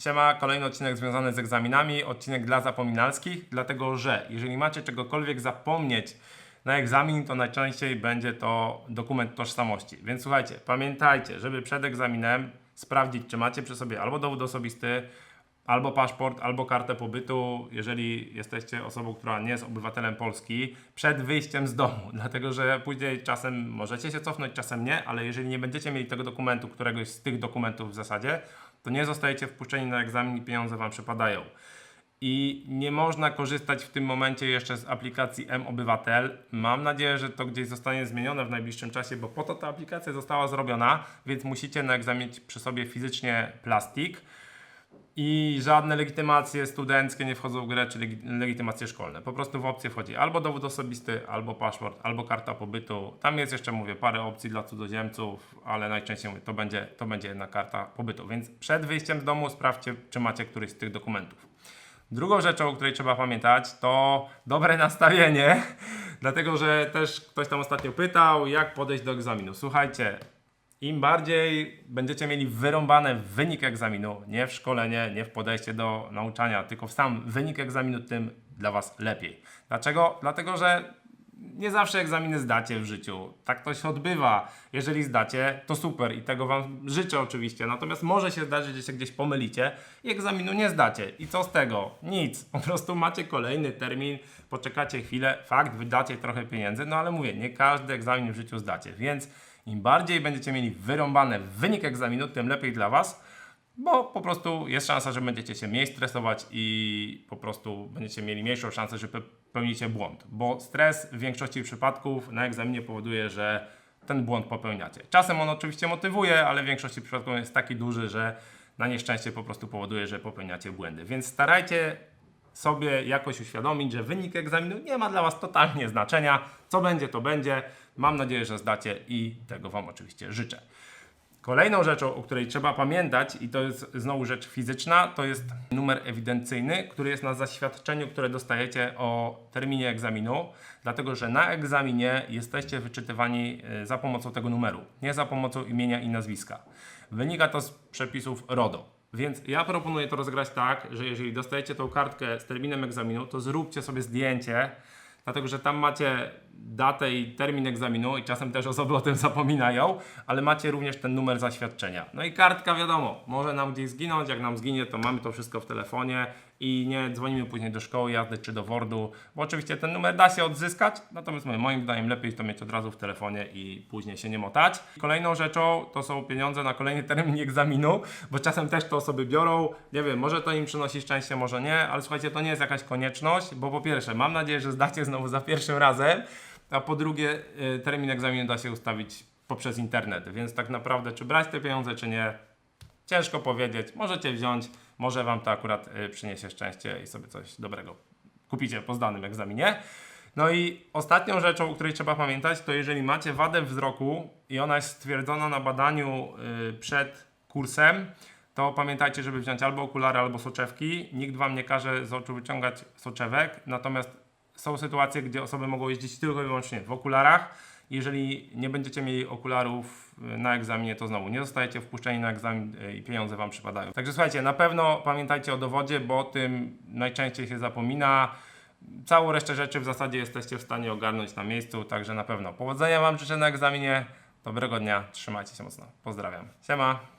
Siema, kolejny odcinek związany z egzaminami, odcinek dla zapominalskich, dlatego że jeżeli macie czegokolwiek zapomnieć na egzamin, to najczęściej będzie to dokument tożsamości. Więc słuchajcie, pamiętajcie, żeby przed egzaminem sprawdzić, czy macie przy sobie albo dowód osobisty, albo paszport, albo kartę pobytu, jeżeli jesteście osobą, która nie jest obywatelem Polski, przed wyjściem z domu. Dlatego, że później czasem możecie się cofnąć, czasem nie, ale jeżeli nie będziecie mieli tego dokumentu, któregoś z tych dokumentów w zasadzie, to nie zostajecie wpuszczeni na egzamin i pieniądze Wam przypadają. I nie można korzystać w tym momencie jeszcze z aplikacji M-Obywatel. Mam nadzieję, że to gdzieś zostanie zmienione w najbliższym czasie, bo po to ta aplikacja została zrobiona, więc musicie na egzamin przy sobie fizycznie plastik. I żadne legitymacje studenckie nie wchodzą w grę, czy legi- legitymacje szkolne. Po prostu w opcję wchodzi albo dowód osobisty, albo paszport, albo karta pobytu. Tam jest jeszcze, mówię, parę opcji dla cudzoziemców, ale najczęściej mówię, to będzie, to będzie jedna karta pobytu. Więc przed wyjściem z domu sprawdźcie, czy macie któryś z tych dokumentów. Drugą rzeczą, o której trzeba pamiętać, to dobre nastawienie, dlatego że też ktoś tam ostatnio pytał, jak podejść do egzaminu. Słuchajcie, im bardziej będziecie mieli wyrąbane w wynik egzaminu, nie w szkolenie, nie w podejście do nauczania, tylko w sam wynik egzaminu, tym dla Was lepiej. Dlaczego? Dlatego, że nie zawsze egzaminy zdacie w życiu. Tak to się odbywa. Jeżeli zdacie, to super i tego Wam życzę oczywiście. Natomiast może się zdarzyć, że się gdzieś pomylicie i egzaminu nie zdacie. I co z tego? Nic. Po prostu macie kolejny termin, poczekacie chwilę, fakt, wydacie trochę pieniędzy, no ale mówię, nie każdy egzamin w życiu zdacie. Więc im bardziej będziecie mieli wyrąbane wynik egzaminu, tym lepiej dla Was bo po prostu jest szansa, że będziecie się mniej stresować i po prostu będziecie mieli mniejszą szansę, że popełnicie błąd, bo stres w większości przypadków na egzaminie powoduje, że ten błąd popełniacie. Czasem on oczywiście motywuje, ale w większości przypadków jest taki duży, że na nieszczęście po prostu powoduje, że popełniacie błędy. Więc starajcie sobie jakoś uświadomić, że wynik egzaminu nie ma dla Was totalnie znaczenia. Co będzie, to będzie. Mam nadzieję, że zdacie i tego Wam oczywiście życzę. Kolejną rzeczą, o której trzeba pamiętać, i to jest znowu rzecz fizyczna, to jest numer ewidencyjny, który jest na zaświadczeniu, które dostajecie o terminie egzaminu, dlatego że na egzaminie jesteście wyczytywani e, za pomocą tego numeru, nie za pomocą imienia i nazwiska. Wynika to z przepisów RODO. Więc ja proponuję to rozegrać tak, że jeżeli dostajecie tą kartkę z terminem egzaminu, to zróbcie sobie zdjęcie, dlatego że tam macie datę i termin egzaminu i czasem też osoby o tym zapominają, ale macie również ten numer zaświadczenia. No i kartka wiadomo, może nam gdzieś zginąć, jak nam zginie, to mamy to wszystko w telefonie i nie dzwonimy później do szkoły jazdy czy do WORDu, bo oczywiście ten numer da się odzyskać, natomiast moim zdaniem lepiej to mieć od razu w telefonie i później się nie motać. Kolejną rzeczą to są pieniądze na kolejny termin egzaminu, bo czasem też to osoby biorą, nie wiem, może to im przynosi szczęście, może nie, ale słuchajcie, to nie jest jakaś konieczność, bo po pierwsze, mam nadzieję, że zdacie znowu za pierwszym razem, a po drugie, y, termin egzaminu da się ustawić poprzez internet, więc tak naprawdę, czy brać te pieniądze, czy nie, ciężko powiedzieć. Możecie wziąć, może Wam to akurat y, przyniesie szczęście i sobie coś dobrego kupicie po zdanym egzaminie. No i ostatnią rzeczą, o której trzeba pamiętać, to jeżeli macie wadę wzroku i ona jest stwierdzona na badaniu y, przed kursem, to pamiętajcie, żeby wziąć albo okulary, albo soczewki. Nikt Wam nie każe z oczu wyciągać soczewek, natomiast są sytuacje, gdzie osoby mogą jeździć tylko i wyłącznie w okularach. Jeżeli nie będziecie mieli okularów y, na egzaminie, to znowu nie zostajecie wpuszczeni na egzamin y, i pieniądze Wam przypadają. Także słuchajcie, na pewno pamiętajcie o dowodzie, bo o tym najczęściej się zapomina. Całą resztę rzeczy w zasadzie jesteście w stanie ogarnąć na miejscu, także na pewno powodzenia Wam życzę na egzaminie. Dobrego dnia, trzymajcie się mocno. Pozdrawiam. Siema.